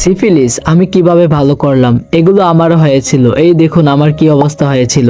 Syphilis, আমি কীভাবে ভালো করলাম? এগুলো আমারও হয়েছিল। এই দেখুন আমার কি অবস্থা হয়েছিল।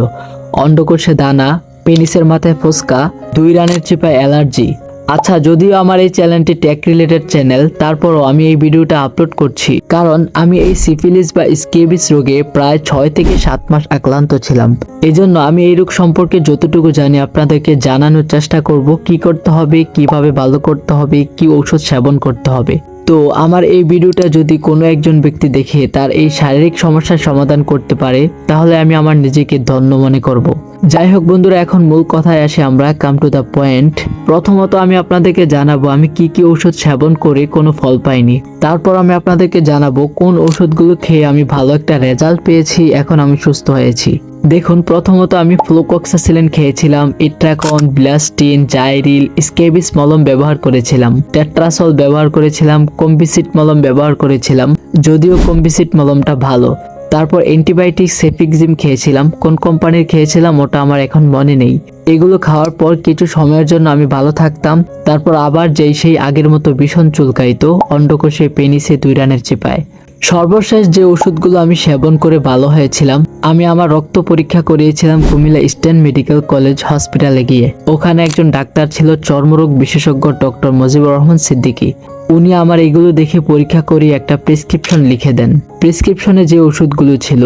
অন্ডকোষে দানা, পেনিসের মাথায় ফোসকা, দুই রানের চিপায় অ্যালার্জি। আচ্ছা যদিও আমার এই চ্যানেলটি টেক রিলেটেড চ্যানেল তারপরও আমি এই ভিডিওটা আপলোড করছি। কারণ আমি এই সিফিলিস বা স্কেবিস রোগে প্রায় ছয় থেকে সাত মাস আক্রান্ত ছিলাম। এজন্য আমি এই রোগ সম্পর্কে যতটুকু জানি আপনাদেরকে জানানোর চেষ্টা করব, কি করতে হবে, কীভাবে ভালো করতে হবে, কি ঔষধ সেবন করতে হবে। তো আমার এই ভিডিওটা যদি কোনো একজন ব্যক্তি দেখে তার এই শারীরিক সমস্যার সমাধান করতে পারে, তাহলে আমি আমার নিজেকে ধন্য মনে করব। যাই হোক বন্ধুরা, এখন মূল কথায় আসে আমরা কাম টু দ্য পয়েন্ট প্রথমত আমি আপনাদেরকে জানাব, আমি কি কি ঔষধ সেবন করে কোনো ফল পাইনি। তারপর আমি আপনাদেরকে জানাব, কোন ওষুধগুলো খেয়ে আমি ভালো একটা রেজাল্ট পেয়েছি, এখন আমি সুস্থ হয়েছি। দেখুন, প্রথমত আমি ফ্লোকক্সাসিলিন খেয়েছিলাম ইট্রাকন ব্লাস্টিন জাইরিল স্কেবিস মলম ব্যবহার করেছিলাম টেট্রাসল ব্যবহার করেছিলাম কম্বিসিট মলম ব্যবহার করেছিলাম, যদিও কম্বিসিট মলমটা ভালো। তারপর অ্যান্টিবায়োটিক সেফিকজিম খেয়েছিলাম। কোন কোম্পানির খেয়েছিলাম ওটা আমার এখন মনে নেই। এগুলো খাওয়ার পর কিছু সময়ের জন্য আমি ভালো থাকতাম। তারপর আবার যেই সেই আগের মতো ভীষণ চুলকাইত, অন্ডকোষে পেনিসে দুই রানের চেপায়। সর্বশেষ যে ওষুধগুলো আমি সেবন করে ভালো হয়েছিলাম, আমি আমার রক্ত পরীক্ষা করিয়েছিলাম কুমিল্লা ইস্টার্ন মেডিকেল কলেজ হসপিটালে গিয়ে। ওখানে একজন ডাক্তার ছিল চর্মরোগ বিশেষজ্ঞ ডক্টর মুজিবুর রহমান সিদ্দিকী। উনি আমার এগুলো দেখে পরীক্ষা করে একটা প্রেসক্রিপশন লিখে দেন। প্রেসক্রিপশনে যে ওষুধগুলো ছিল,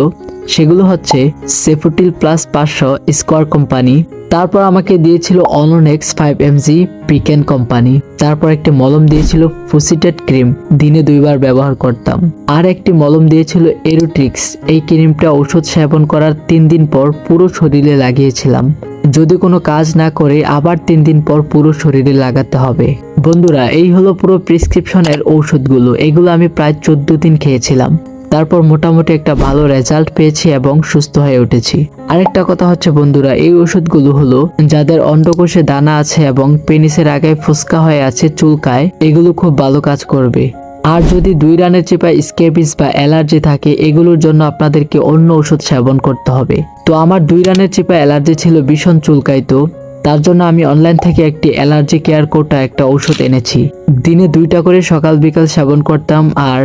সেগুলো হচ্ছে সেফুটিল প্লাস পাঁচশো স্কোয়ার কোম্পানি তারপর আমাকে দিয়েছিল অনোনেক্স ফাইভ এমজি পিকেন কোম্পানি। তারপর একটি মলম দিয়েছিল ফুসিটেড ক্রিম, দিনে দুইবার ব্যবহার করতাম। আর একটি মলম দিয়েছিল এরোট্রিক্স, এই ক্রিমটা ওষুধ সেবন করার তিন দিন পর পুরো শরীরে লাগিয়েছিলাম। যদি কোনো কাজ না করে, আবার তিন দিন পর পুরো শরীরে লাগাতে হবে। বন্ধুরা, এই হলো পুরো প্রেসক্রিপশনের ঔষধগুলো। এগুলো আমি প্রায় চোদ্দ দিন খেয়েছিলাম। তারপর মোটামুটি একটা ভালো রেজাল্ট পেয়েছি এবং সুস্থ হয়ে উঠেছি। আরেকটা কথা হচ্ছে বন্ধুরা, এই ওষুধগুলো হলো যাদের অন্ডকোষে দানা আছে এবং পেনিসের আগায় ফুসকা হয়ে আছে চুলকায়, এগুলো খুব ভালো কাজ করবে। আর যদি দুই রানের চেপায় স্কেবিস বা অ্যালার্জি থাকে, এগুলোর জন্য আপনাদেরকে অন্য ওষুধ সেবন করতে হবে। তো আমার দুই রানের চেপা অ্যালার্জি ছিল ভীষণ চুলকাইতো তার জন্য আমি অনলাইন থেকে একটি অ্যালার্জি কেয়ার কোটা একটা ওষুধ এনেছি। দিনে দুইটা করে সকাল বিকাল সেবন করতাম আর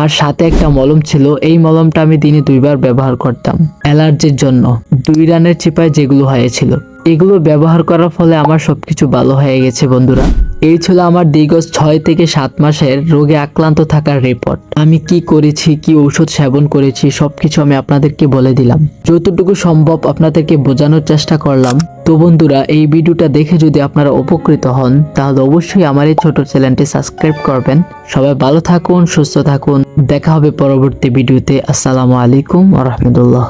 আর সাথে একটা মলম ছিল। এই মলমটা আমি দিনে দুইবার ব্যবহার করতাম অ্যালার্জির জন্য। দুই রানের চিপায় যেগুলো হয়েছিল। এগুলো ব্যবহার করার ফলে আমার সবকিছু ভালো হয়ে গেছে, বন্ধুরা। এই ছিল আমার দীর্ঘ ছয় থেকে সাত মাসের রোগে আক্রান্ত থাকার রিপোর্ট আমি কি করেছি, কি ঔষধ সেবন করেছি, সবকিছু আমি আপনাদেরকে বলে দিলাম। যতটুকু সম্ভব আপনাদেরকে বোঝানোর চেষ্টা করলাম। তো বন্ধুরা, এই ভিডিওটা দেখে যদি আপনারা উপকৃত হন, তাহলে অবশ্যই আমার এই ছোট চ্যানেলটি সাবস্ক্রাইব করবেন। সবাই ভালো থাকুন, সুস্থ থাকুন। দেখা হবে পরবর্তী ভিডিওতে। আসসালামু আলাইকুম রহমতুল্লাহ।